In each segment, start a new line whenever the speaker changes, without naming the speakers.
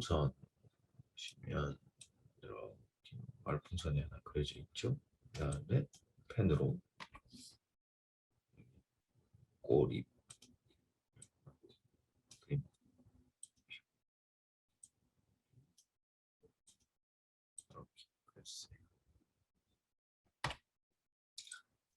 아, 말풍선 보시면 이렇게 말풍선이 하나 그려져 있죠. 그 다음에 펜으로 꼬리 이렇게 그렸어요.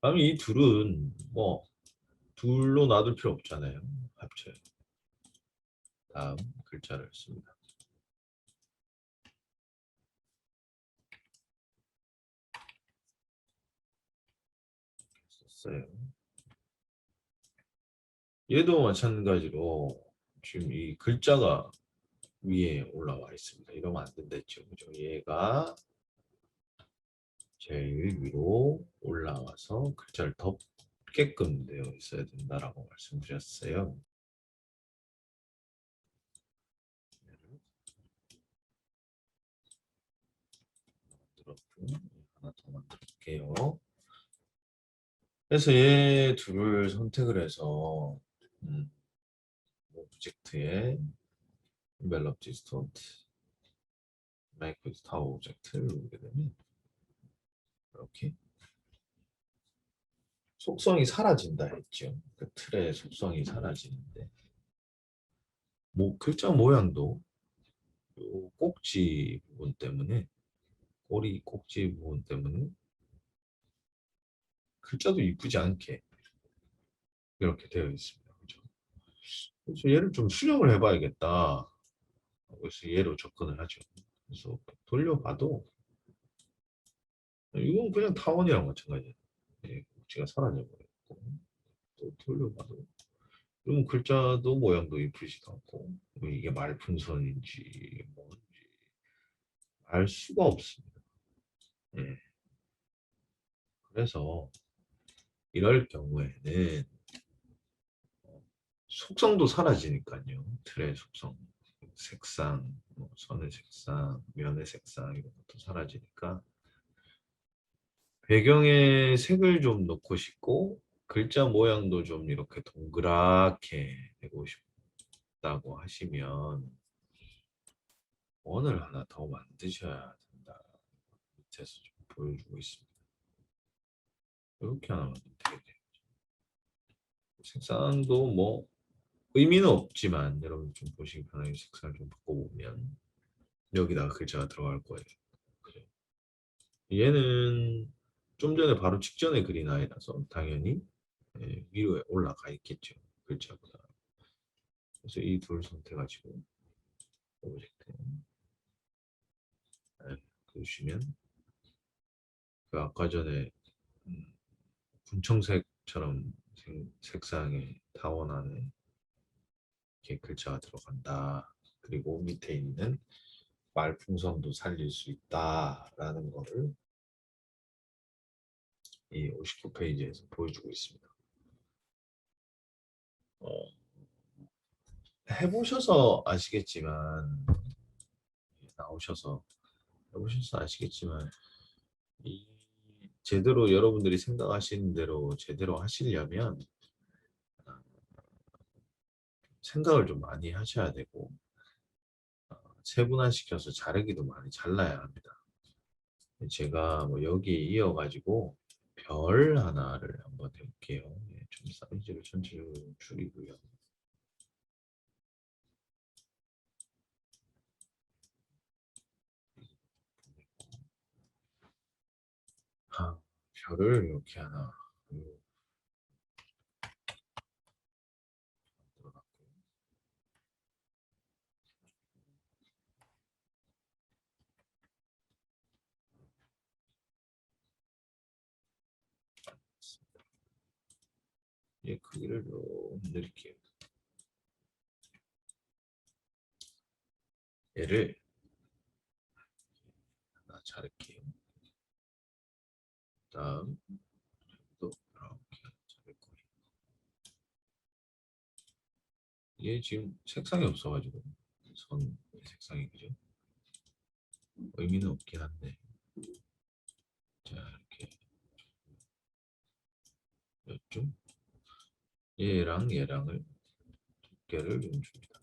다음 이 둘은 뭐 둘로 놔둘 필요 없잖아요. 합쳐요. 다음 글자를 씁니다. 썼어요. 얘도 마찬가지로 지금 이 글자가 위에 올라와 있습니다. 이러면 안 된다죠. 그죠? 얘가 제일 위로 올라와서 글자를 덮게끔 되어 있어야 된다라고 말씀드렸어요. 만들었고 하나 더 만들게요. 그래서 얘 둘을 선택을 해서 음, 오브젝트에 envelop distort make with tower 오브젝트를 누르게 되면 이렇게 속성이 사라진다 했죠. 그 틀의 속성이 사라지는데 뭐 글자 모양도 요 꼭지 부분 때문에 꼬리 꼭지 부분 때문에 글자도 이쁘지 않게 이렇게 되어 있습니다. 그죠? 그래서 얘를 좀 수정을 해봐야겠다. 그래서 얘로 접근을 하죠. 그래서 돌려봐도 이건 그냥 타원이랑 마찬가지예요. 예, 꼭지가 사라져버렸고 또 돌려봐도 이건 글자도 모양도 이쁘지도 않고 뭐 이게 말풍선인지 뭔지 알 수가 없습니다. 예. 그래서 이럴 경우에는 속성도 사라지니까요. 틀의 속성, 색상, 뭐 선의 색상, 면의 색상 이런 것도 사라지니까 배경에 색을 좀 넣고 싶고 글자 모양도 좀 이렇게 동그랗게 되고 싶다고 하시면 원을 하나 더 만드셔야 된다. 밑에서 좀 보여주고 있습니다. 이렇게 하나 만들면 되겠네요. 색상도 뭐 의미는 없지만 여러분 좀 보시기 편하게 색상을 좀 바꿔보면 여기다가 글자가 들어갈 거예요. 그죠? 얘는 좀 전에 바로 직전에 그린 아이라서 당연히 예, 위로에 올라가 있겠죠. 글자보다. 그래서 이 둘 선택하시고 오브젝트 예, 그러시면 그 아까 전에 음, 분청색처럼 생- 색상의 타원 안에 이렇게 글자가 들어간다. 그리고 밑에 있는 말풍선도 살릴 수 있다라는 거를 이 59페이지에서 보여주고 있습니다. 어, 해보셔서 아시겠지만 나오셔서 해보셔서 아시겠지만 이 제대로 여러분들이 생각하시는 대로 제대로 하시려면 어, 생각을 좀 많이 하셔야 되고 어, 세분화시켜서 자르기도 많이 잘라야 합니다. 제가 뭐 여기에 이어가지고 별 하나를 한번 해볼게요. 예, 좀 사이즈를 전체적으로 줄이고요. 아, 별을 이렇게 하나. 얘 크기를 좀 늘릴게요. 얘를 하나 자를게요. 다음 또 이렇게. 얘 지금 색상이 없어가지고 선 색상이 그죠? 의미는 없긴 한데 자 이렇게 좀 얘랑 얘랑을 두께를 좀 줍니다.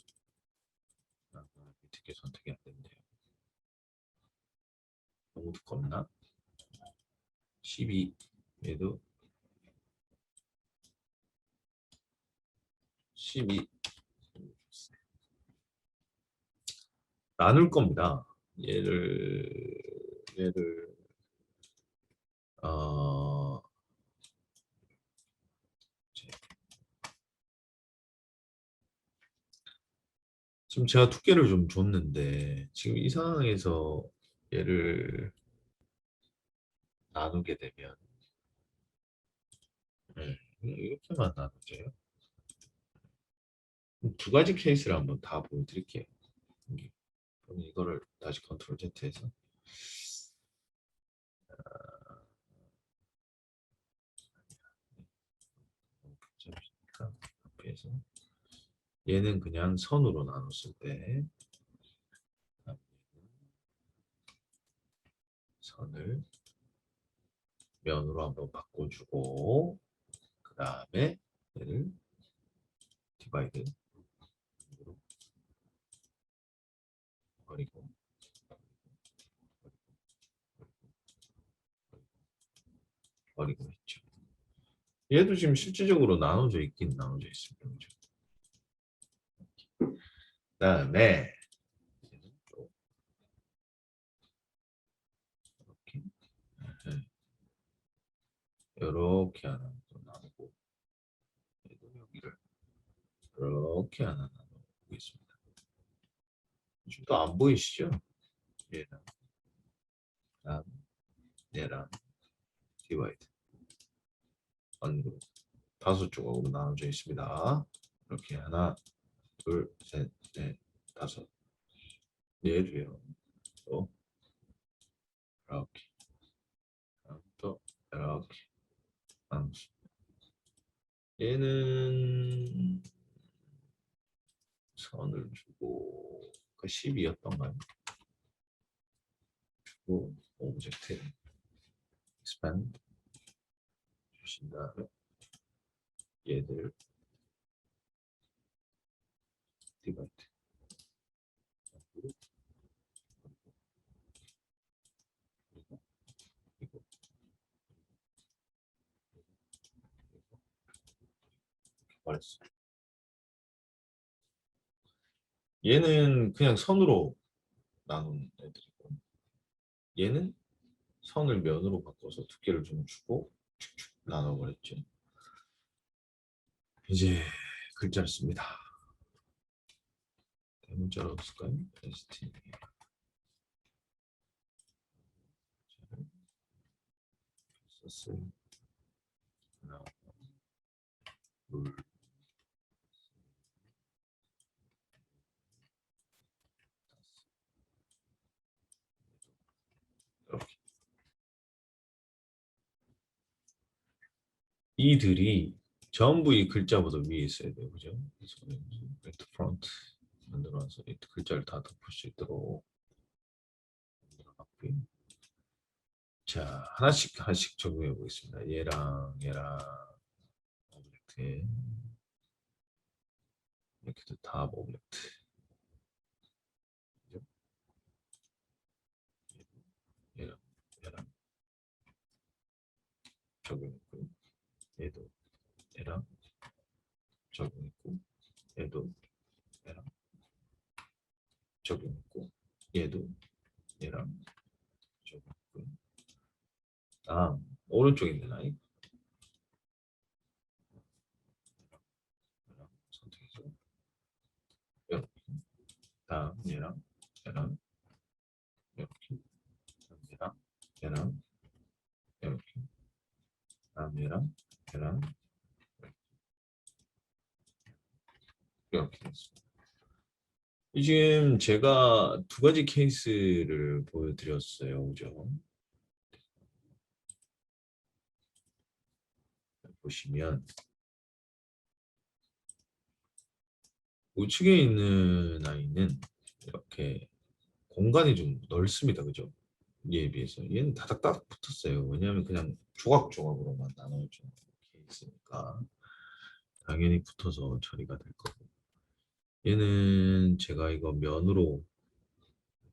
하나, 어떻게 선택이 안 된대요? 너무 두껍나? 12 얘도 12 나눌 겁니다. 얘를 얘를 어 지금 제가 두께를 좀 줬는데 지금 이 상황에서 얘를 나누게 되면. 네, 이렇게만 나누죠. 두 가지 케이스를 한번 다 보여드릴게요. 그럼 이거를 다시 컨트롤 Z해서. 앞에서 얘는 그냥 선으로 나눴을 때. 선을 면으로 한번 바꿔주고 그 다음에 얘를 디바이드 버리고 버리고 했죠. 얘도 지금 실질적으로 나눠져 있긴 나눠져 있습니다. 그죠? 그다음에 얘는 또 이렇게 네. 이렇게 하나 또 나누고 얘도 여기를 이렇게 하나 나누고 있습니다. 지금 또 안 보이시죠? 얘랑 다음 얘랑 디바이드 안으로 다섯 조각으로 나눠져 있습니다. 이렇게 하나, 둘, 셋, 넷, 다섯. 얘도요. 또 이렇게 또 이렇게 나눴습니다. 얘는 선을 주고 그 10이었던가요? 주고 오브젝트 expand 주신 다음에 얘들 디바이트 그리고 그리고 이거 말했어. 얘는 그냥 선으로 나눈 애들이고 얘는 선을 면으로 바꿔서 두께를 좀 주고 축축 나눠버렸죠. 이제 글자를 씁니다. 대문자로 쓸까요? ST 썼어요. 하나, 둘, 이들이 전부 이 글자보다 위에 있어야 돼요, 그죠? 그래서 백트 프론트 만들어서 이 글자를 다 덮을 수 있도록. 자, 하나씩 하나씩 적용해 보겠습니다. 얘랑 얘랑 오브젝트에 이렇게도 다 오브젝트. 얘랑 얘랑 적용했고요. 얘도 얘랑 적용했고 얘도 얘랑 적용했고 얘도 얘랑 적용했고. 다음 오른쪽에 있는 아이 선택해서. 이렇게 다음 얘랑 얘랑 이렇게. 다음 얘랑 얘랑 이렇게. 다음 얘랑 얘랑 이렇게 됐습니다. 이 지금 제가 두 가지 케이스를 보여드렸어요. 그죠? 보시면 우측에 있는 아이는 이렇게 공간이 좀 넓습니다. 그죠? 얘에 비해서 얘는 다닥다닥 붙었어요. 왜냐하면 그냥 조각조각으로만 나눠져 있으니까 당연히 붙어서 처리가 될 거고 얘는 제가 이거 면으로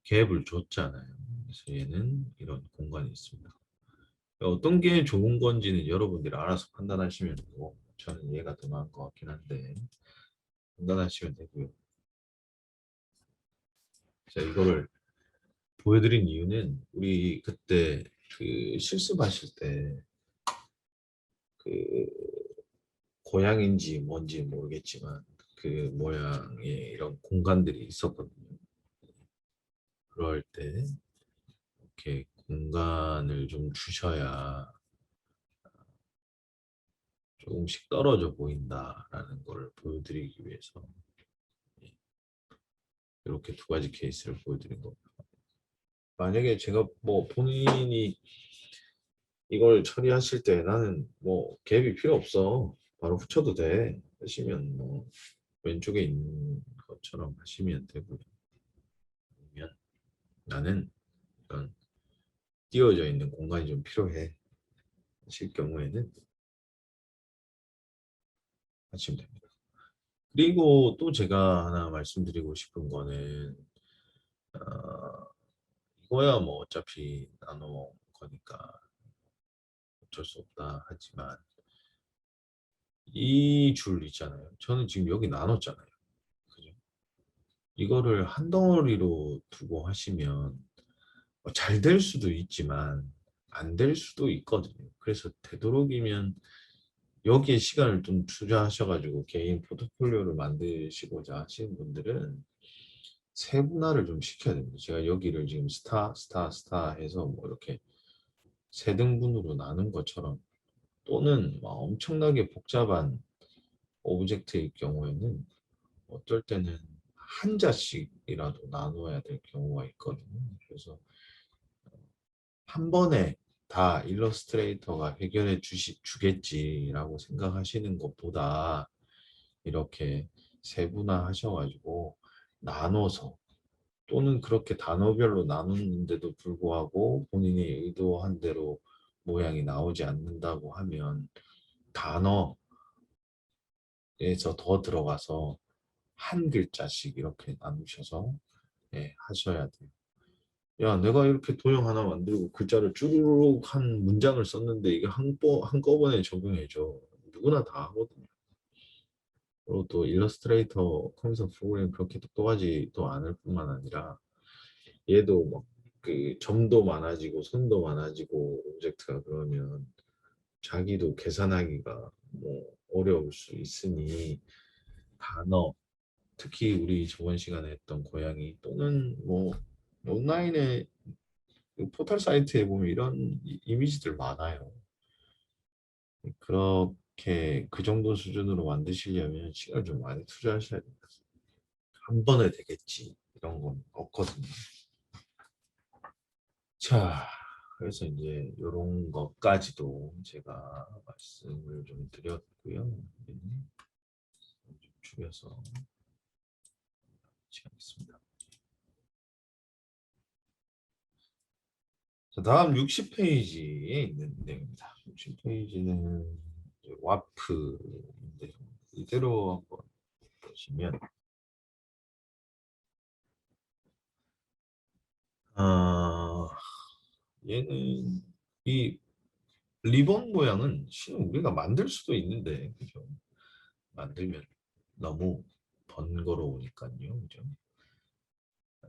갭을 줬잖아요. 그래서 얘는 이런 공간이 있습니다. 어떤 게 좋은 건지는 여러분들이 알아서 판단하시면 되고 저는 얘가 더 나은 것 같긴 한데 판단하시면 되고요. 자 이거를 보여드린 이유는 우리 그때 그 실습하실 때 그 고양인지 뭔지 모르겠지만 그 모양의 이런 공간들이 있었거든요. 그럴 때 이렇게 공간을 좀 주셔야 조금씩 떨어져 보인다라는 걸 보여드리기 위해서 이렇게 두 가지 케이스를 보여드린 겁니다. 만약에 제가 뭐 본인이 이걸 처리하실 때 나는 뭐 갭이 필요 없어 바로 붙여도 돼 하시면 뭐 왼쪽에 있는 것처럼 하시면 되고요. 아니면 나는 이런 띄워져 있는 공간이 좀 필요해 하실 경우에는 하시면 됩니다. 그리고 또 제가 하나 말씀드리고 싶은 거는 어, 이거야 뭐 어차피 나눠 거니까 어쩔 수 없다 하지만 이 줄 있잖아요. 저는 지금 여기 나눴잖아요. 그죠? 이거를 한 덩어리로 두고 하시면 뭐 잘될 수도 있지만 안 될 수도 있거든요. 그래서 되도록이면 여기에 시간을 좀 투자하셔가지고 개인 포트폴리오를 만드시고자 하시는 분들은 세분화를 좀 시켜야 됩니다. 제가 여기를 지금 스타, 스타, 스타 해서 뭐 이렇게 세 등분으로 나눈 것처럼 또는 막 엄청나게 복잡한 오브젝트일 경우에는 어떨 때는 한 자씩이라도 나눠야 될 경우가 있거든요. 그래서 한 번에 다 일러스트레이터가 해결해 주시, 주겠지라고 생각하시는 것보다 이렇게 세분화 하셔가지고 나눠서 또는 그렇게 단어별로 나누는데도 불구하고 본인이 의도한 대로 모양이 나오지 않는다고 하면 단어에서 더 들어가서 한 글자씩 이렇게 나누셔서 예, 하셔야 돼요. 야, 내가 이렇게 도형 하나 만들고 글자를 쭈루룩 한 문장을 썼는데 이게 한꺼, 한꺼번에 적용해줘. 누구나 다 하거든요. 그리고 또 일러스트레이터 컴퓨터 프로그램 그렇게 똑똑하지도 않을 뿐만 아니라 얘도 막 그 점도 많아지고 선도 많아지고 오브젝트가 그러면 자기도 계산하기가 뭐 어려울 수 있으니 단어 특히 우리 저번 시간에 했던 고양이 또는 뭐 온라인에 그 포털 사이트에 보면 이런 이- 이미지들 많아요. 그 렇게 그 정도 수준으로 만드시려면 시간 좀 많이 투자하셔야 됩니다. 한 번에 되겠지 이런 건 없거든요. 자, 그래서 이제 이런 것까지도 제가 말씀을 좀 드렸고요. 좀 줄여서 하겠습니다. 자, 다음 60페이지에 있는 내용입니다. 60페이지는 와프인데 이대로 한번 보시면 아, 얘는 이 리본 모양은 실은 우리가 만들 수도 있는데 그죠? 만들면 너무 번거로우니까요. 그죠? 아,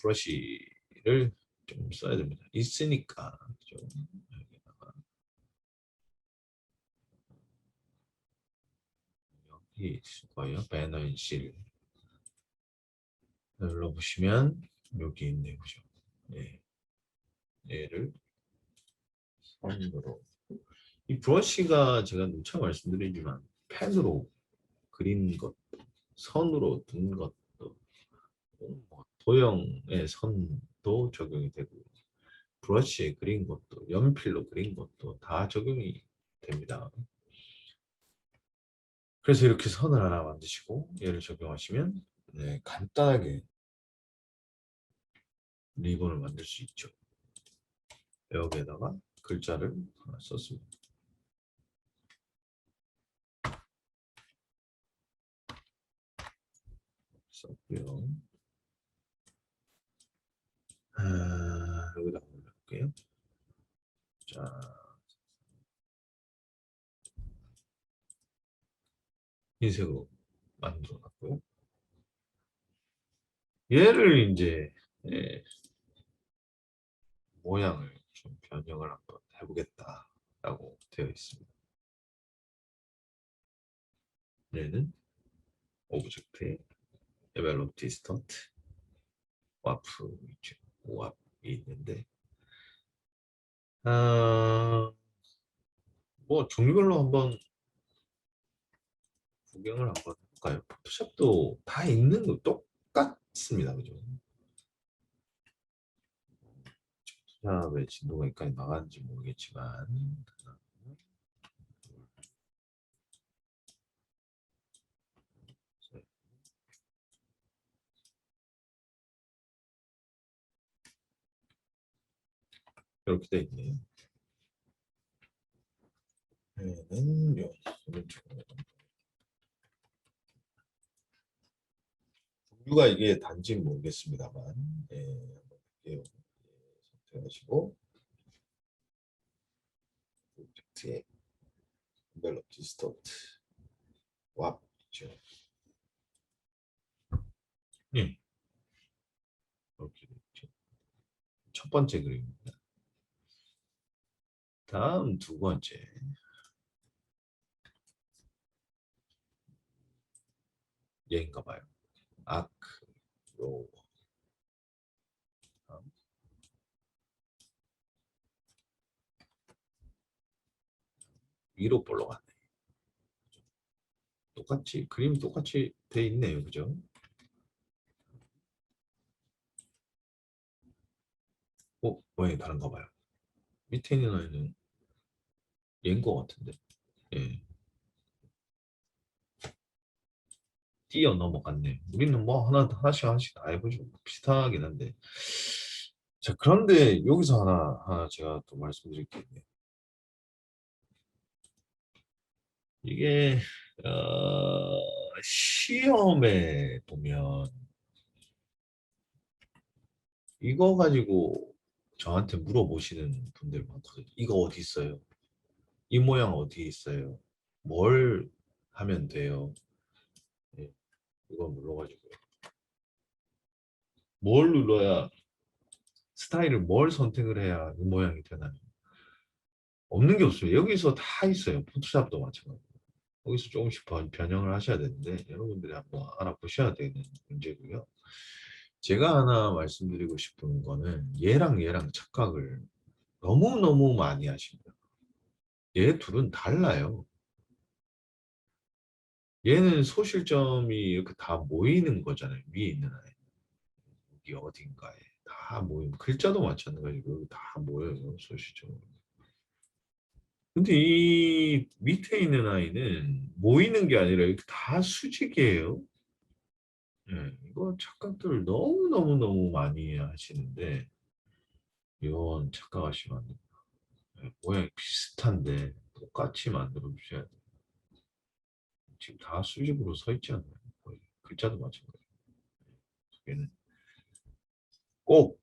브러쉬를 좀 써야 됩니다. 있으니까 그죠? 여기다가 여기 있을 거예요. 배너인 실 눌러보시면 여기 있네요. 그죠? 네. 얘를 선으로 이 브러쉬가 제가 누차 말씀드리지만 펜으로 그린 것, 선으로 둔 것도 뭐 도형의 선도 적용이 되고 브러쉬에 그린 것도 연필로 그린 것도 다 적용이 됩니다. 그래서 이렇게 선을 하나 만드시고 얘를 적용하시면 네, 간단하게 리본을 만들 수 있죠. 여기에다가 글자를 하나 썼습니다. 썼고요. 아, 여기다 올려볼게요. 자, 흰색으로 만들어 놨고요. 얘를 이제 예, 모양을 좀 변형을 한번 해보겠다라고 되어 있습니다. 얘는 오브젝트에 develop distant 와프. 오압이 있는데 아, 뭐 종류별로 한번 구경을 한번 해볼까요? 포토샵도 다 있는 거 똑같습니다. 그죠? 포토샵의 진도가 여기까지 나가는지 모르겠지만 이렇게 돼 있네요. 얘는 요 오른쪽으로 종류가 이게 단지 모르겠습니다만 예. 예, 선택하시고 오브젝트에 envelope distort 와 있죠. 예. 이렇게 돼 있죠. 첫 번째 그림입니다. 다음 두 번째 얘인가 봐요. 아크 로워 다음. 위로 볼러갔네. 똑같이 그림 똑같이 돼 있네요, 그죠? 어, 모양이 다른가 봐요. 밑에 있는 아이는 얘인 것 같은데. 예. 뛰어 넘어갔네. 우리는 뭐 하나 하나씩 하나씩 다 해보죠. 비슷하긴 한데. 자 그런데 여기서 하나 하나 제가 또 말씀드릴 게 있네요. 이게 어, 시험에 보면 이거 가지고 저한테 물어보시는 분들 많거든요. 이거 어디 있어요? 이 모양 어디 있어요? 뭘 하면 돼요? 예, 이거 눌러가지고 뭘 눌러야 스타일을 뭘 선택을 해야 이 모양이 되나요? 없는 게 없어요. 여기서 다 있어요. 포토샵도 마찬가지고. 여기서 조금씩 변- 변형을 하셔야 되는데 여러분들이 한번 알아보셔야 되는 문제고요. 제가 하나 말씀드리고 싶은 거는 얘랑 얘랑 착각을 너무너무 많이 하십니다. 얘 둘은 달라요. 얘는 소실점이 이렇게 다 모이는 거잖아요. 위에 있는 아이. 여기 어딘가에 다 모이는 글자도 마찬가지고 다 모여요. 소실점으로. 근데 이 밑에 있는 아이는 모이는 게 아니라 이렇게 다 수직이에요. 예, 이거 착각들을 너무너무너무 많이 하시는데 이건 착각하시면 안 됩니다. 예, 모양이 비슷한데 똑같이 만들어 주셔야 돼요. 지금 다 수직으로 서 있지 않나요? 거의 글자도 마찬가지고. 얘는 꼭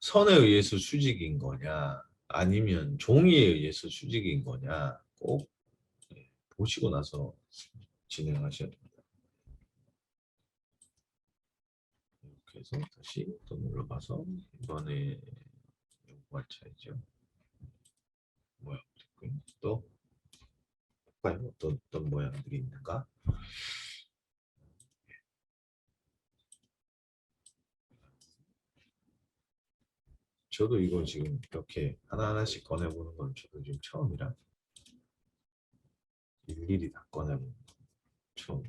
선에 의해서 수직인 거냐 아니면 종이에 의해서 수직인 거냐 꼭 예, 보시고 나서 진행하셔야 됩니다. 이렇게 해서 다시 또 눌러봐서 이번에 관찰이죠. 모양 됐고요. 또 볼까요? 어떤 어떤 모양들이 있는가? 저도 이거 지금 이렇게 하나하나씩 꺼내보는 건 저도 지금 처음이라 일일이 다 꺼내보는 건 처음.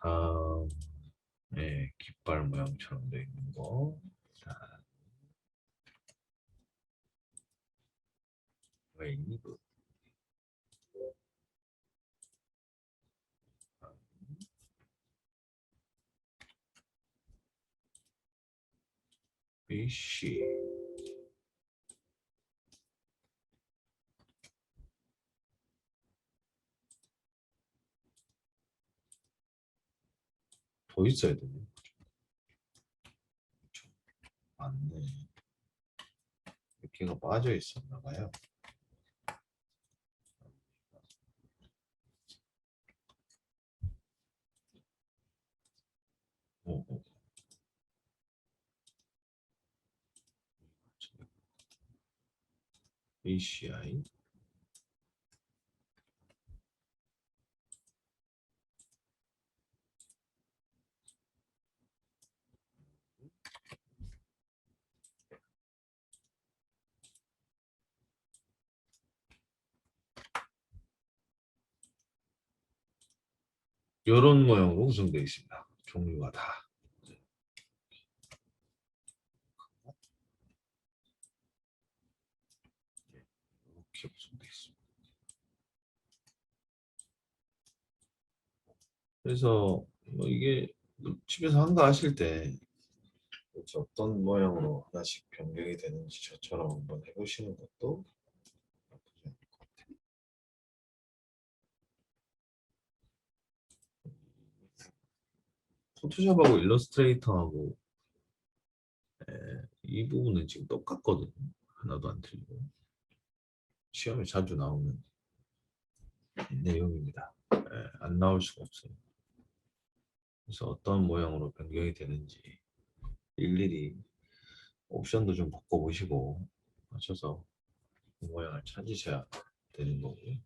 다음, 네, 깃발 모양처럼 되어 있는 거. 자, 웨이브. 이씨. 더 있어야 되네. 맞네. 몇 개가 빠져 있었나 봐요. ACI 이런 모양으로 구성되어 있습니다. 종류가 다. 이렇게 구성되어 있습니다. 그래서 뭐 이게 뭐 집에서 한가 하실 때 어떤 모양으로 하나씩 변경이 되는지 저처럼 한번 해보시는 것도 나쁘지 않을 것 같아요. 포토샵하고 일러스트레이터하고 에, 이 부분은 지금 똑같거든요. 하나도 안 틀리고 시험에 자주 나오는 내용입니다. 에, 안 나올 수가 없어요. 그래서 어떤 모양으로 변경이 되는지 일일이 옵션도 좀 바꿔보시고 맞춰서 그 모양을 찾으셔야 되는 거고요.